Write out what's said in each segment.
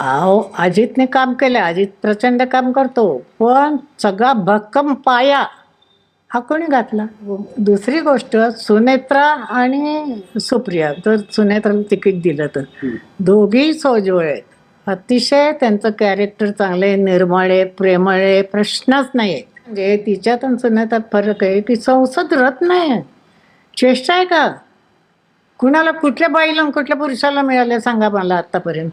अहो अजितने काम केलं अजित प्रचंड काम करतो. पण सगळा भक्कम पाया. हा कोणी घातला? दुसरी गोष्ट सुनेत्रा आणि सुप्रिया. तर सुनेत्राला तिकीट दिलं तर. दोघी सोजवळ आहेत. अतिशय त्यांचं कॅरेक्टर चांगलं आहे. निर्मळ आहे प्रेमळ आहे प्रश्नच नाही आहे. म्हणजे तिच्यात आणि सुनेत्रात फरक आहे की संसद रत्न आहे. चेष्टा आहे का? कुणाला कुठल्या बाईला कुठल्या पुरुषाला मिळाले सांगा मला आतापर्यंत.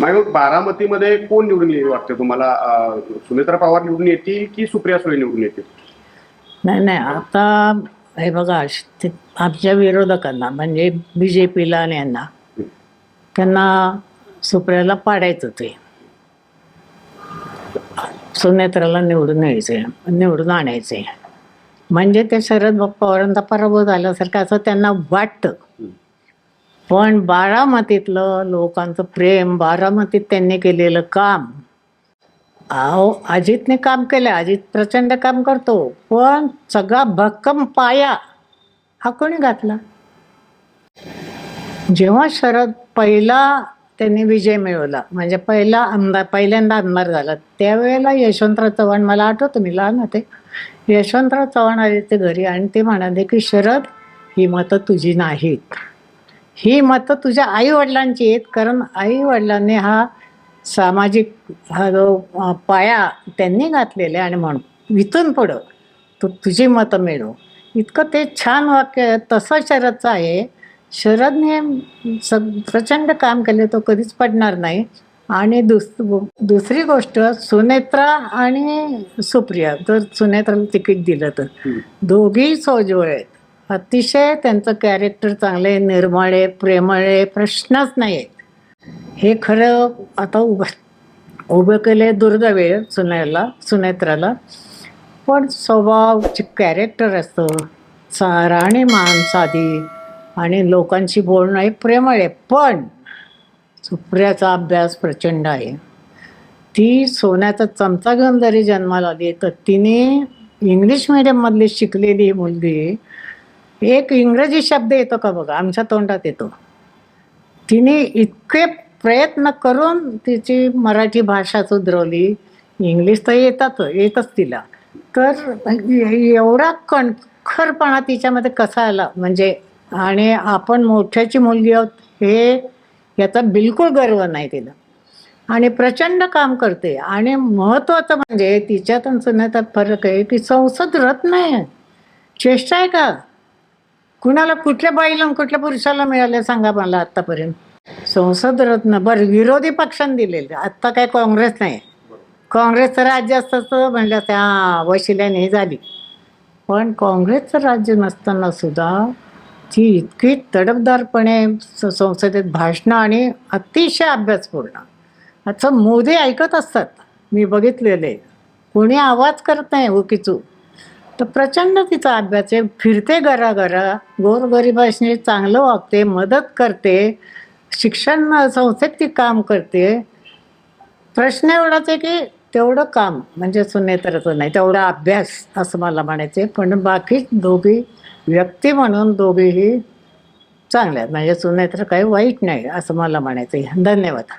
मॅडम बारामतीमध्ये कोण निवडून येईल वाटतं तुम्हाला? अं, सुनेत्रा पवार निवडून येतील की सुप्रिया सुळे निवडून येतील? नाही नाही आता हे बघा श- ते आमच्या विरोधकांना म्हणजे बी जे पीला आणि यांना त्यांना सुप्रियाला पाडायचं ते. सुनेत्राला निवडून यायचे निवडून आणायचे म्हणजे ते शरद पवारांचा पराभव झाल्यासारखं असं त्यांना वाटतं. पण बारामतीतलं लोकांचं प्रेम बारामतीत त्यांनी केलेलं काम. अहो अजितने काम केलं अजित प्रचंड काम करतो पण सगळा भक्कम पाया हा कोणी घातला? जेव्हा शरद पहिला त्यांनी विजय मिळवला म्हणजे पहिला आमदार पहिल्यांदा आमदार झाला त्यावेळेला यशवंतराव चव्हाण मला आठवतं मी लहान होते. यशवंतराव चव्हाण आले ते घरी आणि ते म्हणाले की शरद ही मतं तुझी नाहीत. ही मतं तुझ्या आई वडिलांची आहेत कारण आई वडिलांनी हा सामाजिक हा जो पाया त्यांनी घातलेला आहे आणि म्हणून इथून पुढं तू तुझी मतं मिळव. इतकं ते छान वाक्य आहे. तसं शरदचं आहे. शरदने स प्रचंड काम केले तो कधीच पडणार नाही. आणि दुस दुसरी गोष्ट सुनेत्रा आणि सुप्रिया तर सुनेत्राला तिकीट दिलं तर. दोघी सोजवळ आहेत. अतिशय त्यांचं कॅरेक्टर चांगलं आहे निर्मळ आहे प्रेमळ आहे प्रश्नच नाही आहेत हे खरं आता उभं उभं केले दुर्दैवे आहे सुनेला सुनेत्राला. पण स्वभाव जे कॅरेक्टर असतं सा राहणीमान साधी आणि लोकांशी बोलणं हे प्रेमळ आहे पण सुप्रियाचा अभ्यास प्रचंड आहे. ती सोन्याचा चमचा घेऊन जरी जन्माला आली तर तिने इंग्लिश मिडियममधली शिकलेली मुलगी एक इंग्रजी शब्द येतो का बघा? आमच्या तोंडात येतो. तिने इतके प्रयत्न करून तिची मराठी भाषा सुधरवली. इंग्लिश तर येतात येतच तिला. तर एवढा कणखरपणा तिच्यामध्ये कसा आला? म्हणजे आणि आपण मोठ्याची मुलगी आहोत हे याचा बिलकुल गर्व नाही तिला. आणि प्रचंड काम करते. आणि महत्त्वाचं म्हणजे तिच्यात आणि सुनेतात फरक आहे की संसद रत्न आहे. चेष्टा आहे का? कुणाला कुठल्या बाईला कुठल्या पुरुषाला मिळाले सांगा मला आतापर्यंत संसद रत्न बरं विरोधी पक्षांनी दिलेले. आत्ता काय काँग्रेस नाही. काँग्रेसचं राज्य असतं म्हणलं त्या हां वशिल्याने हे झाली. पण काँग्रेसचं राज्य नसताना सुद्धा ती इतकी तडफदारपणे संसदेत भाषणं आणि अतिशय अभ्यासपूर्ण. असं मोदी ऐकत असतात. मी बघितलेले. कोणी आवाज करत नाही उकीचू तर प्रचंड तिचा अभ्यास आहे. फिरते घराघरा गोरगरिबाशी चांगलं वागते मदत करते शिक्षण संस्थेत ती काम करते. प्रश्न एवढाच आहे की तेवढं काम म्हणजे सुनेत्राचं नाही तेवढा अभ्यास असं मला म्हणायचं आहे पण बाकी दोघी व्यक्ती म्हणून दोघीही चांगल्या आहेत. म्हणजे सुनेत्र काही वाईट नाही असं मला म्हणायचं आहे धन्यवाद.